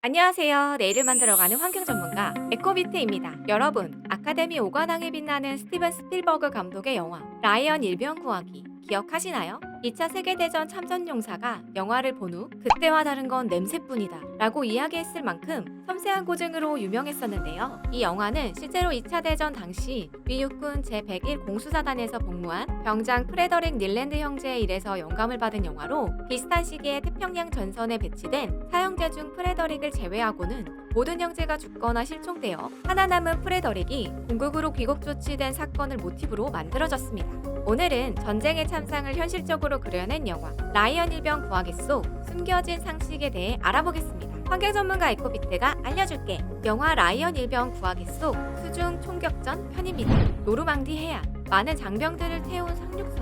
안녕하세요. 내일을 만들어가는 환경 전문가 에코비트입니다. 여러분, 아카데미 5관왕에 빛나는 스티븐 스필버그 감독의 영화 라이언 일병 구하기 기억하시나요? 2차 세계대전 참전 용사가 영화를 본 후 그때와 다른 건 냄새뿐이다 라고 이야기했을 만큼 섬세한 고증으로 유명했었는데요. 이 영화는 실제로 2차 대전 당시 미 육군 제101 공수사단에서 복무한 병장 프레더릭 닐랜드 형제의 일에서 영감을 받은 영화로 비슷한 시기에 태평양 전선에 배치된 사형제 중 프레더릭을 제외하고는 모든 형제가 죽거나 실종되어 하나 남은 프레더릭이 궁극으로 귀국 조치된 사건을 모티브로 만들어졌습니다. 오늘은 전쟁의 참상을 현실적으로 그려낸 영화 라이언 일병 구하기 속 숨겨진 상식에 대해 알아보겠습니다. 환경 전문가 에코비트가 알려줄게. 영화 라이언 일병 구하기 속 수중 총격전 편입니다. 노르망디 해안 많은 장병들을 태운 상륙선들이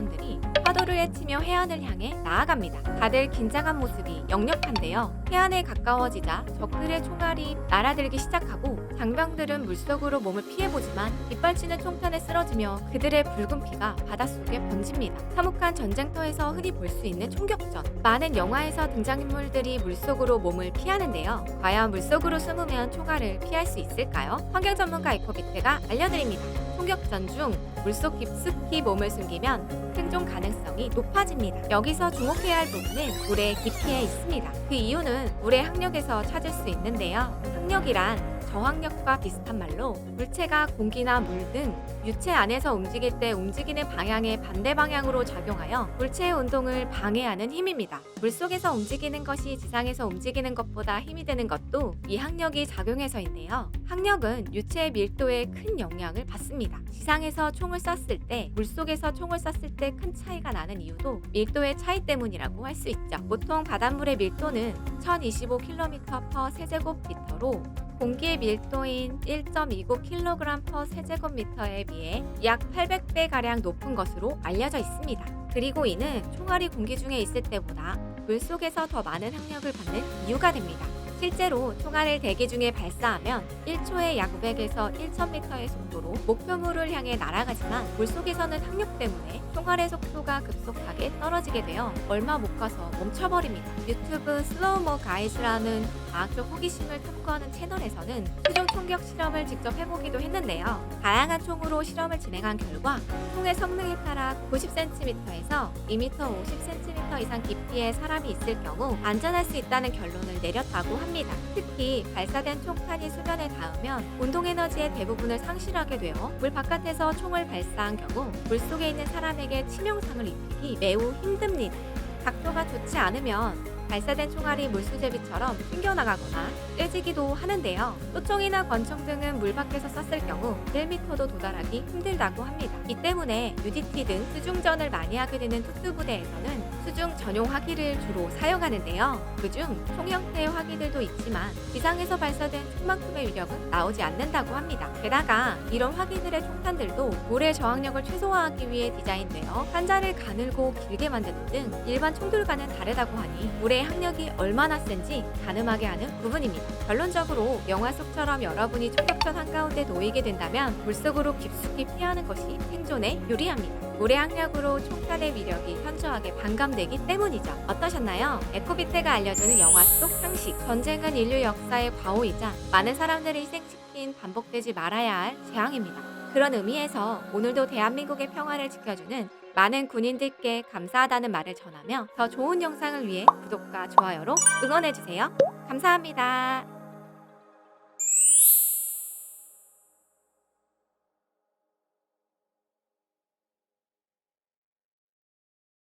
파도를 헤치며 해안을 향해 나아갑니다. 다들 긴장한 모습이 역력한데요. 해안에 가까워지자 적들의 총알이 날아들기 시작하고 장병들은 물속으로 몸을 피해보지만 빗발치는 총탄에 쓰러지며 그들의 붉은 피가 바닷속에 번집니다. 참혹한 전쟁터에서 흔히 볼 수 있는 총격전. 많은 영화에서 등장인물들이 물속으로 몸을 피하는데요. 과연 물속으로 숨으면 총알을 피할 수 있을까요? 환경 전문가 에코비트가 알려드립니다. 총격전 중 물속 깊숙이 몸을 숨기면 생존 가능성이 높아집니다. 여기서 주목해야 할 부분은 물의 깊이에 있습니다. 그 이유는 물의 항력에서 찾을 수 있는데요. 항력이란 저항력과 비슷한 말로 물체가 공기나 물 등 유체 안에서 움직일 때 움직이는 방향의 반대 방향으로 작용하여 물체의 운동을 방해하는 힘입니다. 물속에서 움직이는 것이 지상에서 움직이는 것보다 힘이 되는 것도 이 항력이 작용해서인데요. 항력은 유체의 밀도에 큰 영향을 받습니다. 지상에서 총을 쐈을 때 물속에서 총을 쐈을 때 큰 차이가 나는 이유도 밀도의 차이 때문이라고 할 수 있죠. 보통 바닷물의 밀도는 1025km/s 세제곱미터로 공기의 밀도인 1.29kg 세제곱미터에 비해 약 800배 가량 높은 것으로 알려져 있습니다. 그리고 이는 총알이 공기 중에 있을 때보다 물 속에서 더 많은 항력을 받는 이유가 됩니다. 실제로 총알을 대기 중에 발사하면 1초에 약 500에서 1000m의 속도로 목표물을 향해 날아가지만 물속에서는 항력 때문에 총알의 속도가 급속하게 떨어지게 되어 얼마 못 가서 멈춰버립니다. 유튜브 슬로우모 가이즈라는 과학적 호기심을 탐구하는 채널에서는 수중 총격 실험을 직접 해보기도 했는데요. 다양한 총으로 실험을 진행한 결과 총의 성능에 따라 90cm에서 2m 50cm 이상 깊이의 사람이 있을 경우 안전할 수 있다는 결론을 내렸다고 합니다. 특히 발사된 총탄이 수면에 닿으면 운동 에너지의 대부분을 상실하게 되어 물 바깥에서 총을 발사한 경우 물 속에 있는 사람에게 치명상을 입히기 매우 힘듭니다. 각도가 좋지 않으면 발사된 총알이 물수제비처럼 튕겨나가거나 떼지기도 하는데요. 소총이나 권총 등은 물 밖에서 쐈을 경우 1m도 도달하기 힘들다고 합니다. 이 때문에 UDT 등 수중전을 많이 하게 되는 특수 부대에서는 수중 전용 화기를 주로 사용하는데요. 그중 총 형태의 화기들도 있지만 지상에서 발사된 총만큼의 위력은 나오지 않는다고 합니다. 게다가 이런 화기들의 총탄들도 물의 저항력을 최소화하기 위해 디자인되어 한자를 가늘고 길게 만드는 등 일반 총들과는 다르다고 하니 물의 항력이 얼마나 센지 가늠하게 하는 부분입니다. 결론적으로 영화 속처럼 여러분이 총격전 한가운데 놓이게 된다면 물속으로 깊숙이 피하는 것이 생존에 유리합니다. 물의 항력으로 총탄의 위력이 현저하게 반감되기 때문이죠. 어떠셨나요? 에코비트가 알려주는 영화 속 상식. 전쟁은 인류 역사의 과오이자 많은 사람들을 희생시킨 반복되지 말아야 할 재앙입니다. 그런 의미에서 오늘도 대한민국의 평화를 지켜주는 많은 군인들께 감사하다는 말을 전하며 더 좋은 영상을 위해 구독과 좋아요로 응원해주세요. 감사합니다.